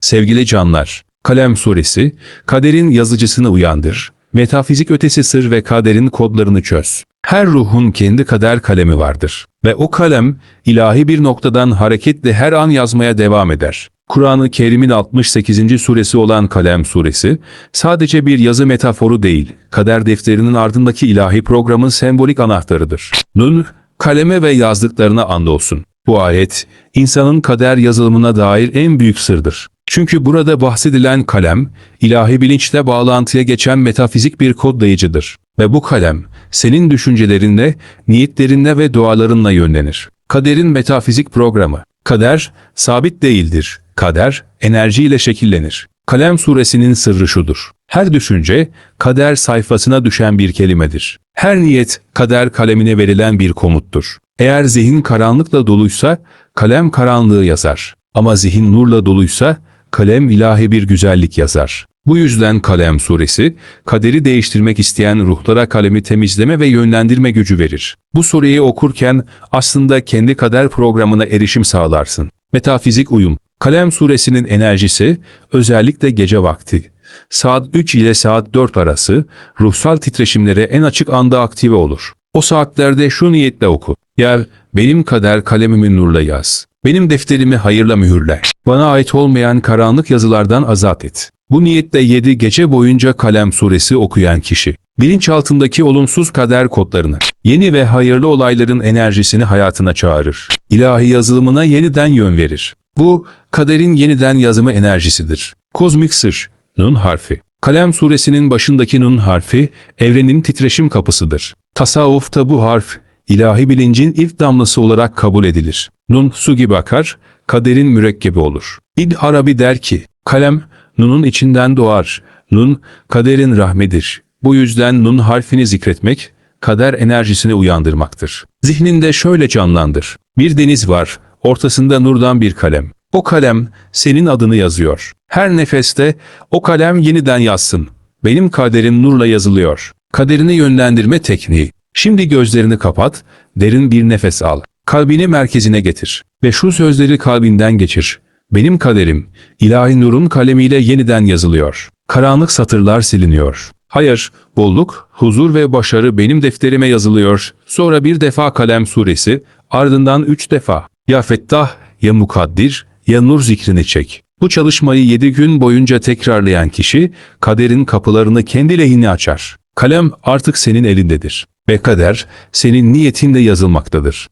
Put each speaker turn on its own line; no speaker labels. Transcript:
Sevgili canlar, Kalem Suresi, kaderin yazıcısını uyandır. Metafizik ötesi sır ve kaderin kodlarını çöz. Her ruhun kendi kader kalemi vardır. Ve o kalem, ilahi bir noktadan hareketle her an yazmaya devam eder. Kur'an-ı Kerim'in 68. suresi olan Kalem suresi, sadece bir yazı metaforu değil, kader defterinin ardındaki ilahi programın sembolik anahtarıdır. Nun, kaleme ve yazdıklarına andolsun. Bu ayet, insanın kader yazılımına dair en büyük sırdır. Çünkü burada bahsedilen kalem, ilahi bilinçle bağlantıya geçen metafizik bir kodlayıcıdır. Ve bu kalem, senin düşüncelerinle, niyetlerinle ve dualarınla yönlenir. Kaderin metafizik programı. Kader, sabit değildir. Kader, enerjiyle şekillenir. Kalem suresinin sırrı şudur. Her düşünce, kader sayfasına düşen bir kelimedir. Her niyet, kader kalemine verilen bir komuttur. Eğer zihin karanlıkla doluysa, kalem karanlığı yazar. Ama zihin nurla doluysa, kalem ilahi bir güzellik yazar. Bu yüzden Kalem suresi, kaderi değiştirmek isteyen ruhlara kalemi temizleme ve yönlendirme gücü verir. Bu sureyi okurken aslında kendi kader programına erişim sağlarsın. Metafizik uyum. Kalem suresinin enerjisi özellikle gece vakti. Saat 3 ile saat 4 arası ruhsal titreşimlere en açık anda aktive olur. O saatlerde şu niyetle oku. Ya benim kader kalemimi nurla yaz. Benim defterimi hayırla mühürle. Bana ait olmayan karanlık yazılardan azat et. Bu niyetle 7 gece boyunca Kalem suresi okuyan kişi, bilinçaltındaki olumsuz kader kodlarını, yeni ve hayırlı olayların enerjisini hayatına çağırır. İlahi yazılımına yeniden yön verir. Bu, kaderin yeniden yazımı enerjisidir. Kozmik sır, Nun harfi. Kalem suresinin başındaki Nun harfi, evrenin titreşim kapısıdır. Tasavvufta bu harf, ilahi bilincin ilk damlası olarak kabul edilir. Nun su gibi akar, kaderin mürekkebi olur. İbn Arabi der ki, kalem, Nun'un içinden doğar. Nun, kaderin rahmedir. Bu yüzden Nun harfini zikretmek, kader enerjisini uyandırmaktır. Zihninde şöyle canlandır. Bir deniz var, ortasında nurdan bir kalem. O kalem, senin adını yazıyor. Her nefeste, o kalem yeniden yazsın. Benim kaderim nurla yazılıyor. Kaderini yönlendirme tekniği. Şimdi gözlerini kapat, derin bir nefes al. Kalbini merkezine getir ve şu sözleri kalbinden geçir. Benim kaderim, ilahi nurun kalemiyle yeniden yazılıyor. Karanlık satırlar siliniyor. Hayır, bolluk, huzur ve başarı benim defterime yazılıyor. Sonra bir defa Kalem suresi, ardından üç defa. Ya Fettah, ya Mukaddir, ya Nur zikrini çek. Bu çalışmayı yedi gün boyunca tekrarlayan kişi, kaderin kapılarını kendi lehine açar. Kalem artık senin elindedir. Ve kader, senin niyetinle yazılmaktadır.